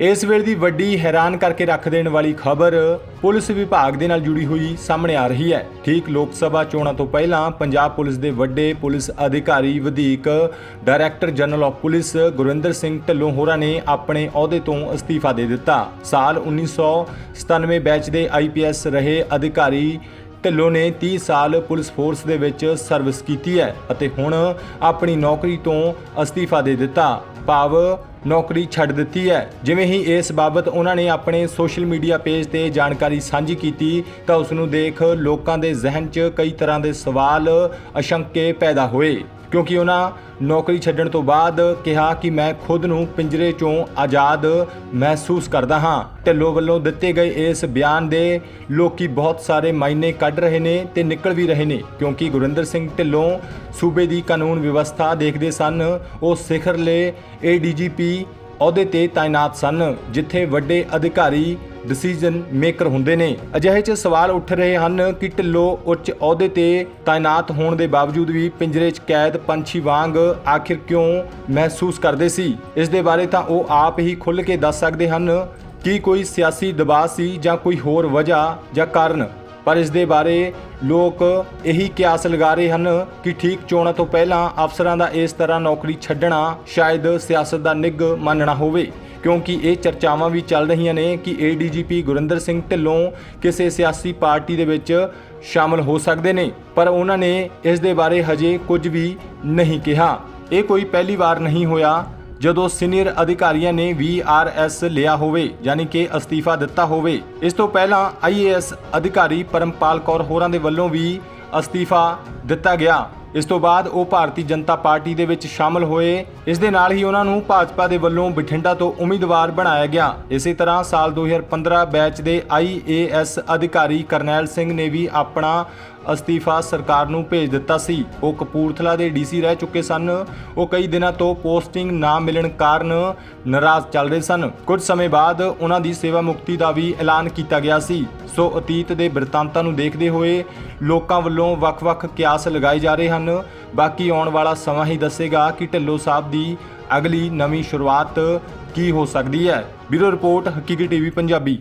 ਇਸ ਵੇਲੇ ਦੀ ਵੱਡੀ ਹੈਰਾਨ ਕਰਕੇ ਰੱਖ ਦੇਣ ਵਾਲੀ ਖਬਰ ਪੁਲਿਸ ਵਿਭਾਗ ਦੇ ਨਾਲ ਜੁੜੀ ਹੋਈ ਸਾਹਮਣੇ ਆ ਰਹੀ ਹੈ। ਠੀਕ ਲੋਕ ਸਭਾ ਚੋਣਾਂ ਤੋਂ ਪਹਿਲਾਂ ਪੰਜਾਬ ਪੁਲਿਸ ਦੇ ਵੱਡੇ ਪੁਲਿਸ ਅਧਿਕਾਰੀ ਵਧੀਕ director general of police Gurinder Singh Dhillon ਹੋਰਾਂ ਨੇ ਆਪਣੇ ਅਹੁਦੇ ਤੋਂ ਅਸਤੀਫਾ ਦੇ ਦਿੱਤਾ। ਸਾਲ 1997 ਬੈਚ ਦੇ ਆਈਪੀਐਸ ਰਹੇ ਅਧਿਕਾਰੀ ਢਿੱਲੋਂ ਨੇ 30 ਸਾਲ ਪੁਲਿਸ ਫੋਰਸ ਦੇ ਵਿੱਚ ਸਰਵਿਸ ਕੀਤੀ ਹੈ ਅਤੇ ਹੁਣ ਆਪਣੀ ਨੌਕਰੀ ਤੋਂ ਅਸਤੀਫਾ ਦੇ ਦਿੱਤਾ। ਭਾਵ ਨੌਕਰੀ ਛੱਡ ਦਿੱਤੀ ਹੈ। ਜਿਵੇਂ ਹੀ ਇਸ ਬਾਬਤ ਉਹਨਾਂ ਨੇ ਆਪਣੇ ਸੋਸ਼ਲ ਮੀਡੀਆ ਪੇਜ ਤੇ ਜਾਣਕਾਰੀ ਸਾਂਝੀ ਕੀਤੀ, ਤਾਂ ਉਸ ਨੂੰ ਦੇਖ ਲੋਕਾਂ ਦੇ ਜ਼ਿਹਨ 'ਚ ਕਈ ਤਰ੍ਹਾਂ ਦੇ ਸਵਾਲ, ਅਸ਼ੰਕੇ ਪੈਦਾ ਹੋਏ। ਕਿਉਂਕਿ ਉਹਨਾਂ ਨੌਕਰੀ ਛੱਡਣ ਤੋਂ ਬਾਅਦ ਕਿਹਾ ਕਿ ਮੈਂ ਖੁਦ ਨੂੰ ਪਿੰਜਰੇ 'ਚੋਂ ਆਜ਼ਾਦ ਮਹਿਸੂਸ ਕਰਦਾ ਹਾਂ। ਢਿੱਲੋਂ ਵੱਲੋਂ ਦਿੱਤੇ ਗਏ ਇਸ ਬਿਆਨ ਦੇ ਲੋਕੀ ਬਹੁਤ ਸਾਰੇ ਮਾਇਨੇ ਕੱਢ ਰਹੇ ਨੇ ਤੇ ਨਿਕਲ ਵੀ ਰਹੇ ਨੇ, ਕਿਉਂਕਿ ਗੁਰਿੰਦਰ ਸਿੰਘ ਢਿੱਲੋਂ ਸੂਬੇ ਦੀ ਕਾਨੂੰਨ ਵਿਵਸਥਾ ਦੇਖਦੇ ਸਨ। ਉਹ ਸਿਖਰਲੇ ਏਡੀਜੀਪੀ ਅਹੁਦੇ ਤੇ ਤਾਇਨਾਤ ਸਨ, ਜਿੱਥੇ ਵੱਡੇ ਅਧਿਕਾਰੀ ਡਿਸੀਜਨ ਮੇਕਰ ਹੁੰਦੇ ਨੇ। ਅਜਿਹੇ 'ਚ ਸਵਾਲ ਉੱਠ ਰਹੇ ਹਨ ਕਿ ਢਿੱਲੋਂ ਉੱਚ ਅਹੁਦੇ ਤੇ ਤਾਇਨਾਤ ਹੋਣ ਦੇ ਬਾਵਜੂਦ ਵੀ ਪਿੰਜਰੇ 'ਚ ਕੈਦ ਪੰਛੀ ਵਾਂਗ ਆਖਿਰ ਕਿਉਂ ਮਹਿਸੂਸ ਕਰਦੇ ਸੀ? ਇਸ ਦੇ ਬਾਰੇ ਤਾਂ ਉਹ ਆਪ ਹੀ ਖੁੱਲ੍ਹ ਕੇ ਦੱਸ ਸਕਦੇ ਹਨ ਕੀ ਕੋਈ ਸਿਆਸੀ ਦਬਾਅ ਸੀ ਜਾਂ ਕੋਈ ਹੋਰ ਵਜ੍ਹਾ ਜਾਂ ਕਾਰਨ। ਪਰ ਇਸ ਦੇ ਬਾਰੇ ਲੋਕ ਇਹੀ ਕਿਆਸ ਲਗਾ ਰਹੇ ਹਨ ਕਿ ਠੀਕ ਚੋਣਾਂ ਤੋਂ ਪਹਿਲਾਂ ਅਫਸਰਾਂ ਦਾ ਇਸ ਤਰ੍ਹਾਂ ਨੌਕਰੀ ਛੱਡਣਾ ਸ਼ਾਇਦ ਸਿਆਸਤ ਦਾ ਨਿੱਘ ਮੰਨਣਾ ਹੋਵੇ। ਕਿਉਂਕਿ ਇਹ ਚਰਚਾਵਾਂ ਵੀ ਚੱਲ ਰਹੀਆਂ ਨੇ ਕਿ ਏਡੀਜੀਪੀ ਗੁਰਿੰਦਰ ਸਿੰਘ ਢਿੱਲੋਂ ਕਿਸੇ ਸਿਆਸੀ ਪਾਰਟੀ ਦੇ ਵਿੱਚ ਸ਼ਾਮਲ ਹੋ ਸਕਦੇ ਨੇ, ਪਰ ਉਹਨਾਂ ਨੇ ਇਸ ਦੇ ਬਾਰੇ ਹਜੇ ਕੁਝ ਵੀ ਨਹੀਂ ਕਿਹਾ। ਇਹ ਕੋਈ ਪਹਿਲੀ ਵਾਰ ਨਹੀਂ ਹੋਇਆ ਜਦੋਂ ਸੀਨੀਅਰ ਅਧਿਕਾਰੀਆਂ ਨੇ ਵੀਆਰਐਸ ਲਿਆ ਹੋਵੇ, ਯਾਨੀ ਕਿ ਅਸਤੀਫਾ ਦਿੱਤਾ ਹੋਵੇ। ਇਸ ਤੋਂ ਪਹਿਲਾਂ ਆਈਏਐਸ ਅਧਿਕਾਰੀ ਪਰਮਪਾਲ ਕੌਰ ਹੋਰਾਂ ਦੇ ਵੱਲੋਂ ਵੀ ਅਸਤੀਫਾ ਦਿੱਤਾ ਗਿਆ। ਇਸ ਤੋਂ ਬਾਅਦ ਉਹ ਭਾਰਤੀ ਜਨਤਾ ਪਾਰਟੀ ਦੇ ਵਿੱਚ ਸ਼ਾਮਲ ਹੋਏ। ਇਸ ਦੇ ਨਾਲ ਹੀ ਉਹਨਾਂ ਨੂੰ ਭਾਜਪਾ ਦੇ ਵੱਲੋਂ ਬਠਿੰਡਾ ਤੋਂ ਉਮੀਦਵਾਰ ਬਣਾਇਆ ਗਿਆ। ਇਸੇ ਤਰ੍ਹਾਂ ਸਾਲ 2015 ਬੈਚ ਦੇ ਆਈਏਐਸ ਅਧਿਕਾਰੀ ਕਰਨੈਲ ਸਿੰਘ ਨੇ ਵੀ ਆਪਣਾ ਅਸਤੀਫਾ ਸਰਕਾਰ ਨੂੰ ਭੇਜ ਦਿੱਤਾ ਸੀ। ਉਹ ਕਪੂਰਥਲਾ ਦੇ ਡੀਸੀ ਰਹਿ ਚੁੱਕੇ ਸਨ। ਉਹ ਕਈ ਦਿਨਾਂ ਤੋਂ ਪੋਸਟਿੰਗ ਨਾ ਮਿਲਣ ਕਾਰਨ ਨਾਰਾਜ਼ ਚੱਲ ਰਹੇ ਸਨ। ਕੁਝ ਸਮੇਂ ਬਾਅਦ ਉਹਨਾਂ ਦੀ ਸੇਵਾ ਮੁਕਤੀ ਦਾ ਵੀ ਐਲਾਨ ਕੀਤਾ ਗਿਆ ਸੀ। ਸੋ ਅਤੀਤ ਦੇ ਬਿਰਤਾਂਤਾਂ ਨੂੰ ਦੇਖਦੇ ਹੋਏ ਲੋਕਾਂ ਵੱਲੋਂ ਵੱਖ-ਵੱਖ ਕਿਆਸ ਲਗਾਏ ਜਾ ਰਹੇ ਹਨ। ਬਾਕੀ ਆਉਣ ਵਾਲਾ ਸਮਾਂ ਹੀ ਦੱਸੇਗਾ ਕਿ ਢਿੱਲੋਂ ਸਾਹਿਬ ਦੀ ਅਗਲੀ ਨਵੀਂ ਸ਼ੁਰੂਆਤ ਕੀ ਹੋ ਸਕਦੀ ਹੈ। Bureau report Haqiqi TV, Punjabi.